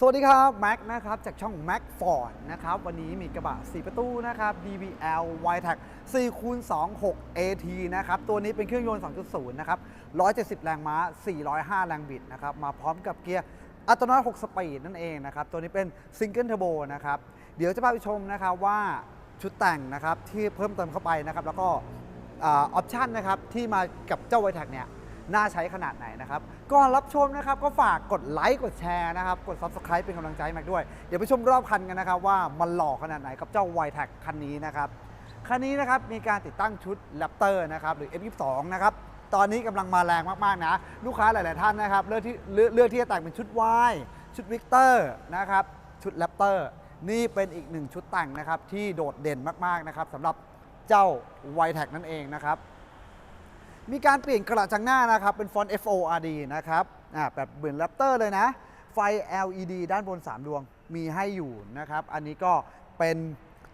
สวัสดีครับแม็กนะครับจากช่อง Mac Ford นะครับวันนี้มีกระบะ 4 ประตูนะครับ DBL Witec 4คูณ26 AT นะครับตัวนี้เป็นเครื่องยนต์ 2.0 นะครับ 170 แรงม้า 405 แรงบิดนะครับมาพร้อมกับเกียร์อัตโนมัติ 6 สปีดนั่นเองนะครับตัวนี้เป็น Single Turbo นะครับเดี๋ยวจะพาไปชมนะครับว่าชุดแต่งนะครับที่เพิ่มเติมเข้าไปนะครับแล้วก็ออปชันนะครับที่มากับเจ้า Witec เนี่ย น่าใช้ขนาดไหนนะครับก่อนรับชมนะครับก็ฝากกดไลค์กดแชร์นะครับกด Subscribe เป็นกำลังใจแม็กด้วย เดี๋ยวไปชมรอบคันกันนะครับว่ามันหล่อขนาดไหนกับเจ้า y t e c คันนี้นะครับคันนี้นะครับมีการติดตั้งชุด Raptor นะครับหรือ F22 นะครับตอนนี้กำลังมาแรงมากๆนะลูกค้าหลาย ๆ ท่านนะครับเลือกที่เลือกที่จะแต่งเป็นชุด Y ชุด Victor นะครับชุด Raptor นี่เป็นอีกหนึ่งชุดแต่งนะครับที่โดดเด่นมากๆนะครับสำหรับเจ้า y t e c นั่นเองนะครับ มีการเปลี่ยนกระจังหน้านะครับ เป็นฟอนต์ FORD นะครับอ่าแบบเหมือนแรปเตอร์เลยนะ ไฟ LED ด้านบน 3 ดวงมีให้อยู่นะครับ อันนี้ก็เป็น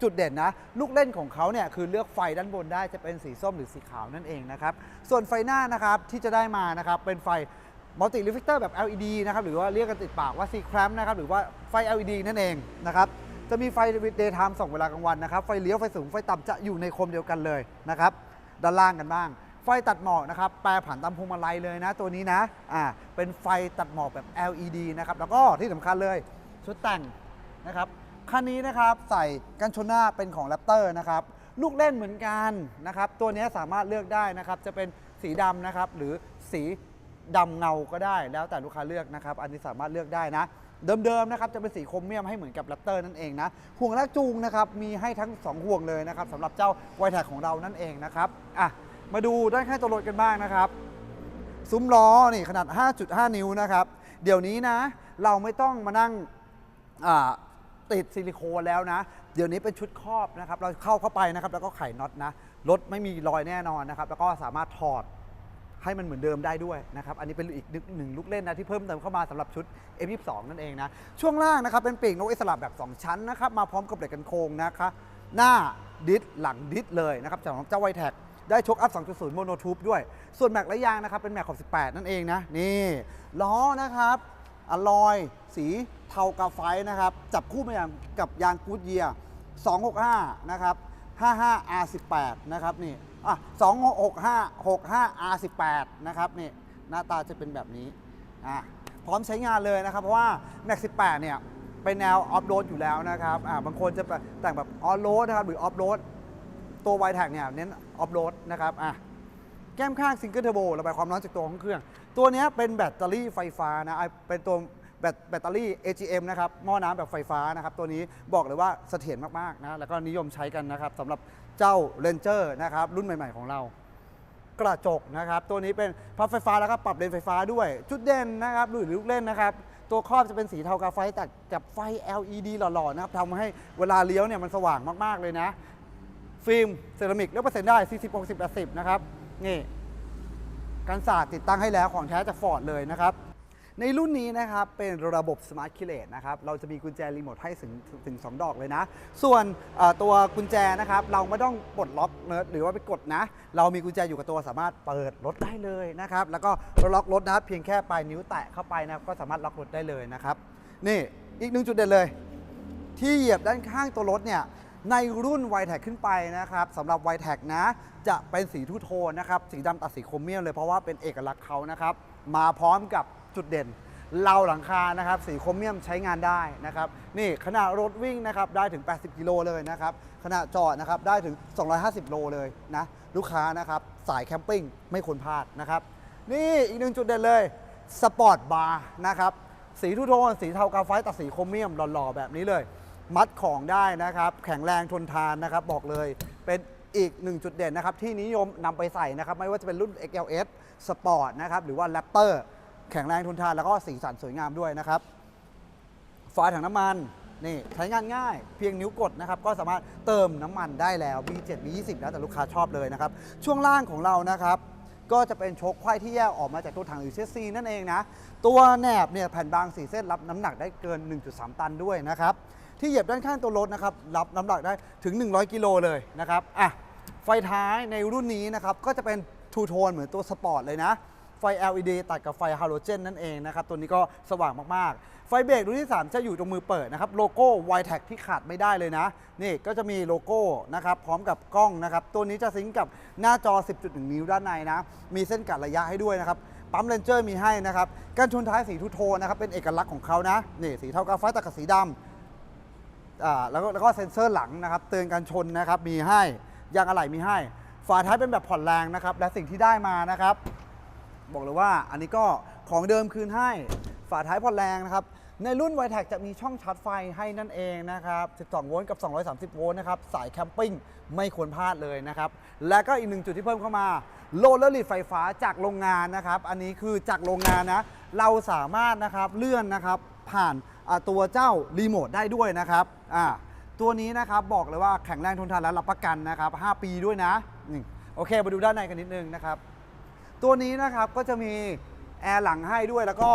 จุดเด่นนะ ลูกเล่นของเขาเนี่ยคือเลือกไฟด้านบนได้จะเป็นสีส้มหรือสีขาวนั่นเองนะครับ ส่วนไฟหน้านะครับที่จะได้มานะครับเป็นไฟมัลติ r ิฟ f เ c อร์แบบ LED นะครับหรือว่าเรียกกันติดปากว่า C clamp นะครับหรือว่าไฟ LED นั่นเองนะครับจะมีไฟ daytime ส่องเวลากลางวันนะครับ ไฟเลี้ยวไฟสูงไฟต่ำจะอยู่ในโคมเดียวกันเลยนะครับด้านล่างกันบ้าง ไฟตัดหมอกนะครับแปรผันตามพวงมาลัยเลยนะตัวนี้นะอ่าเป็นไฟตัดหมอกแบบ LED นะครับแล้วก็ที่สำคัญเลยชุดแต่งนะครับคันนี้นะครับใส่กันชนหน้าเป็นของ Raptor นะครับลูกเล่นเหมือนกันนะครับตัวนี้สามารถเลือกได้นะครับจะเป็นสีดำนะครับหรือสีดำเงาก็ได้แล้วแต่ลูกค้าเลือกนะครับอันนี้สามารถเลือกได้นะเดิมๆนะครับจะเป็นสีโครเมียมให้เหมือนกับ Raptor นั่นเองนะห่วงลากจูงนะครับมีให้ทั้ง 2 ห่วงเลยนะครับสำหรับเจ้าไวแท็กของเรานั่นเองนะครับอะ มาดูด้านข้างตัวรถกันบ้างนะครับ ซุ้มล้อนี่ขนาด 5.5 นิ้วนะครับ เดี๋ยวนี้นะ เราไม่ต้องมานั่งติดซิลิโคนแล้วนะ เดี๋ยวนี้เป็นชุดครอบนะครับ เราเข้าเข้าไปนะครับ แล้วก็ไขน็อตนะ รถไม่มีรอยแน่นอนนะครับ แล้วก็สามารถถอดให้มันเหมือนเดิมได้ด้วยนะครับ อันนี้เป็นอีกหนึ่งลูกเล่นนะที่เพิ่มเติมเข้ามาสำหรับชุด F22 นั่นเองนะ ช่วงล่างนะครับเป็นปีกนกอิสระแบบ 2 ชั้นนะครับ มาพร้อมกับเหล็กกันโค้งนะคะ หน้าดิสหลังดิสเลยนะครับจากของเจ้าไวแท็ก ได้ชกอัพ 2.0 โมโนทูบด้วย ส่วนแม็กและยางนะครับ เป็นแม็กขอบ 18 นั่นเองนะ นี่ล้อนะครับอลลอย สีเทากาไฟนะครับ จับคู่มาอย่างกับยางกูดเยียร์265 นะครับ 55 R18 นะครับนี่อะ265 65 R18 นะครับนี่หน้าตาจะเป็นแบบนี้อะพร้อมใช้งานเลยนะครับ เพราะว่า Max 18 เนี่ยเป็นแนวออฟโรดอยู่แล้วนะครับอ่าบางคนจะแต่งแบบออฟโรดนะครับหรือออฟโรด ตัวไวแท็กเนี่ยเน้นออฟโรดนะครับอะแก้มข้างซิงเกิลเทอร์โบระบายความร้อนจากตัวของเครื่อง ตัวนี้เป็นแบตเตอรี่ไฟฟ้านะเป็นตัวแบตแบตเตอรี่ AGM นะครับหม้อน้ำแบบไฟฟ้านะครับ ตัวนี้บอกเลยว่าเสถียรมากๆนะแล้วก็นิยมใช้กันนะครับสำหรับเจ้า Ranger นะครับรุ่นใหม่ๆของเรากระจกนะครับ ตัวนี้เป็นพับไฟฟ้าแล้วก็ปรับเลนไฟฟ้าด้วย จุดเด่นนะครับหรือลูกเล่นนะครับ ตัวครอบจะเป็นสีเทากาไฟแต่กับไฟ LED หล่อๆนะครับทำให้เวลาเลี้ยวเนี่ยมันสว่างมากๆเลยนะ ฟิล์มเซรามิกเลือกเปอร์เซ็นต์ได้ 40 60 80 นะครับ นี่การสาดติดตั้งให้แล้วของแท้จากฟอร์ดเลยนะครับ ในรุ่นนี้นะครับเป็นระบบ Smart k e y l e s นะครับ เราจะมีกุญแจรีโมทให้ถึงถึง 2 ดอกเลยนะ ส่วนตัวกุญแจนะครับ เราไม่ต้องปลดล็อกเนิร์ดหรือว่าไปกดนะ เรามีกุญแจอยู่กับตัวสามารถเปิดรถได้เลยนะครับ แล้วก็ล็อกรถนะครับ เพียงแค่ปลายนิ้วแตะเข้าไปนะก็สามารถล็อกรถได้เลยนะครับ นี่อีกหนึ่งจุดเด่นเลย ที่เหยียบด้านข้างตัวรถเนี่ย ในรุ่น y t e c ขึ้นไปนะครับสำหรับ y t e c นะ จะเป็นสีทูโทนนะครับ สีดำตัดสีโครเมียมเลยเพราะว่าเป็นเอกลักษณ์เขานะครับ มาพร้อมกับจุดเด่นเราหลังคานะครับ สีโครเมียมใช้งานได้นะครับ นี่ขณะรถวิ่งนะครับ ได้ถึง 80 กิโลเลยนะครับขณะจอดนะครับ ได้ถึง 250 โลเลยนะ ลูกค้านะครับ สายแคมปิ้งไม่ควรพลาดนะครับ นี่อีกหนึ่งจุดเด่นเลยสปอร์ตบาร์นะครับ สีทูโทน สีเทากาไฟตัดสีโครเมียมหล่อๆแบบนี้เลย มัดของได้นะครับ แข็งแรงทนทานนะครับ บอกเลยเป็นอีกหนึ่งจุดเด่นนะครับ ที่นิยมนำไปใส่นะครับ ไม่ว่าจะเป็นรุ่น XLS Sport นะครับ หรือว่า Raptor แข็งแรงทนทานแล้วก็สีสันสวยงามด้วยนะครับฝาถังน้ำมันนี่ใช้งานง่าย เพียงนิ้วกดนะครับ ก็สามารถเติมน้ำมันได้แล้ว B7 B20 แล้วแต่ลูกค้าชอบเลยนะครับ ช่วงล่างของเรานะครับ ก็จะเป็นโชคไขว้ที่แยกออกมาจากตัวถังหรือเชสซีนั่นเองนะ ตัวแหนบเนี่ยแผ่นบาง4เส้นรับน้ำหนักได้เกิน 1.3 ตันด้วยนะครับ ที่เหยียบด้านข้างตัวรถนะครับรับน้ำหนักได้ถึง 100 กิโลเลยนะครับอะไฟท้ายในรุ่นนี้นะครับก็จะเป็นทูโทนเหมือนตัวสปอร์ตเลยนะ ไฟ LED ตัดกับไฟฮาโลเจนนั่นเองนะครับตัวนี้ก็สว่างมากๆ ไฟเบรกรุ่นที่ 3 จะอยู่ตรงมือเปิดนะครับโลโก้ y t e c ที่ขาดไม่ได้เลยนะ นี่ก็จะมีโลโก้นะครับพร้อมกับกล้องนะครับตัวนี้จะซิงกับหน้าจอ 10.1 นิ้วด้านในนะ มีเส้นกัดระยะให้ด้วยนะครับปั๊มเลนเจอร์มีให้นะครับกันชนท้ายสีทูโทนนะครับเป็นเอกลักษณ์ของเขานะนี่สีเทากาไฟตัดกับสีดำอ่า แล้วก็แล้วก็เซ็นเซอร์หลังนะครับ เตือนการชนนะครับ มีให้ยางอะไหล่มีให้ ฝาท้ายเป็นแบบผ่อนแรงนะครับ และสิ่งที่ได้มานะครับ บอกเลยว่าอันนี้ก็ของเดิมคืนให้ ฝาท้ายผ่อนแรงนะครับ ในรุ่น y t e c จะมีช่องชาร์จไฟให้นั่นเองนะครับ 12 โวลต์กับ 230 โวลต์นะครับ สายแคมปิ้งไม่ควรพลาดเลยนะครับ และก็อีกหนึ่งจุดที่เพิ่มเข้ามาโลเลอร์ลีดไฟฟ้าจากโรงงานนะครับ อันนี้คือจากโรงงานนะ เราสามารถนะครับเลื่อนนะครับผ่าน ตัวเจ้ารีโมทได้ด้วยนะครับอ่าตัวนี้นะครับบอกเลยว่าแข็งแรงทนทานและรับประกันนะครับ 5 ปีด้วยนะนี่โอเคมาดูด้านในกันนิดนึงนะครับ ตัวนี้นะครับก็จะมีแอร์หลังให้ด้วยแล้วก็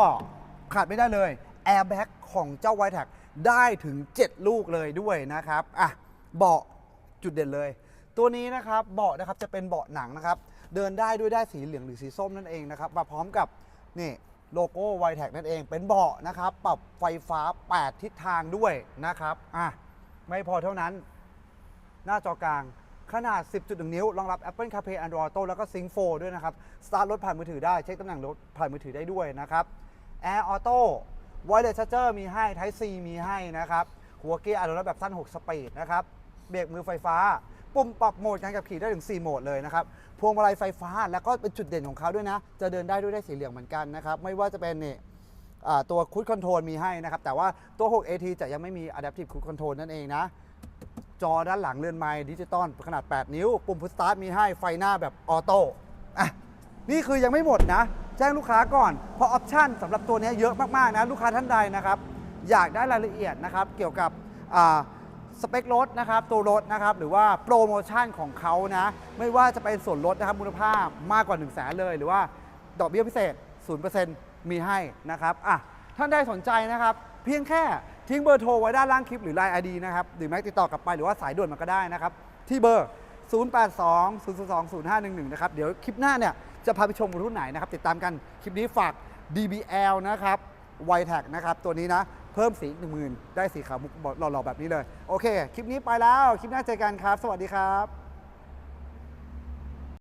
ขาดไม่ได้เลยแอร์แบ็กของเจ้า y t e c ได้ถึง 7 ลูกเลยด้วยนะครับอะเบาะจุดเด่นเลย ตัวนี้นะครับเบาะนะครับจะเป็นเบาะหนังนะครับ เดินได้ด้วยได้สีเหลืองหรือสีส้มนั่นเองนะครับ มาพร้อมกับนี่ โลโก้ y t e c นั่นเองเป็นเบาะนะครับปรับไฟฟ้า 8 ทิศทางด้วยนะครับอะไม่พอเท่านั้น หน้าจอกลางขนาด 10.1 นิ้ว รองรับ Apple CarPlay Android Auto แล้วก็ Sync 4 ด้วยนะครับ สตาร์ทรถผ่านมือถือได้ เช็คตำแหน่งรถผ่านมือถือได้ด้วยนะครับ Air Auto Wireless Charger มีให้ Type C มีให้นะครับ หัวเกียร์อัตโนมัติแบบสั้น 6 สปีดนะครับ เบรกมือไฟฟ้า ปุ่มปรับโหมดการขับขี่ได้ถึง 4 โหมดเลยนะครับ พวงมาลัยไฟฟ้าแล้วก็เป็นจุดเด่นของเขาด้วยนะ จะเดินได้ด้วยได้สีเหลืองเหมือนกันนะครับ ไม่ว่าจะเป็นนี่ตัวคูดคอนโทรลมีให้นะครับ แต่ว่าตัว 6 AT จะยังไม่มี Adaptive Cruise Control นั่นเองนะ จอด้านหลังเรือนไม้ดิจิตอลขนาด 8 นิ้ว ปุ่มพุชสตาร์ทมีให้ไฟหน้าแบบออโต้อะนี่คือยังไม่หมดนะ แจ้งลูกค้าก่อน เพราะออปชั่นสำหรับตัวนี้เยอะมากๆนะ ลูกค้าท่านใดนะครับ อยากได้รายละเอียดนะครับ เกี่ยวกับ สเปครถนะครับตัวรถนะครับหรือว่าโปรโมชั่นของเขานะไม่ว่าจะเป็นส่วนลดนะครับมูลค่ามากกว่า1 0 0 0 0แสนเลย หรือว่าดอกเบี้ยพิเศษ 0%มีให้นะครับอะท่านใดสนใจนะครับ เพียงแค่ทิ้งเบอร์โทรไว้ด้านล่างคลิปหรือ Line ID นะครับหรือแม้ติดต่อกลับไปหรือว่าสายด่วนมาก็ได้นะครับ ที่เบอร์ 082 022 0511 นะครับ เดี๋ยวคลิปหน้าเนี่ย จะพาไปชมรุ่นไหนนะครับ ติดตามกันคลิปนี้ฝาก DBL นะครับ y t a g นะครับ ตัวนี้นะ เพิ่มสี1 0,000 ได้สีขาวมุกหล่อๆแบบนี้เลย โอเค คลิปนี้ไปแล้ว คลิปหน้าเจอกันครับ สวัสดีครับ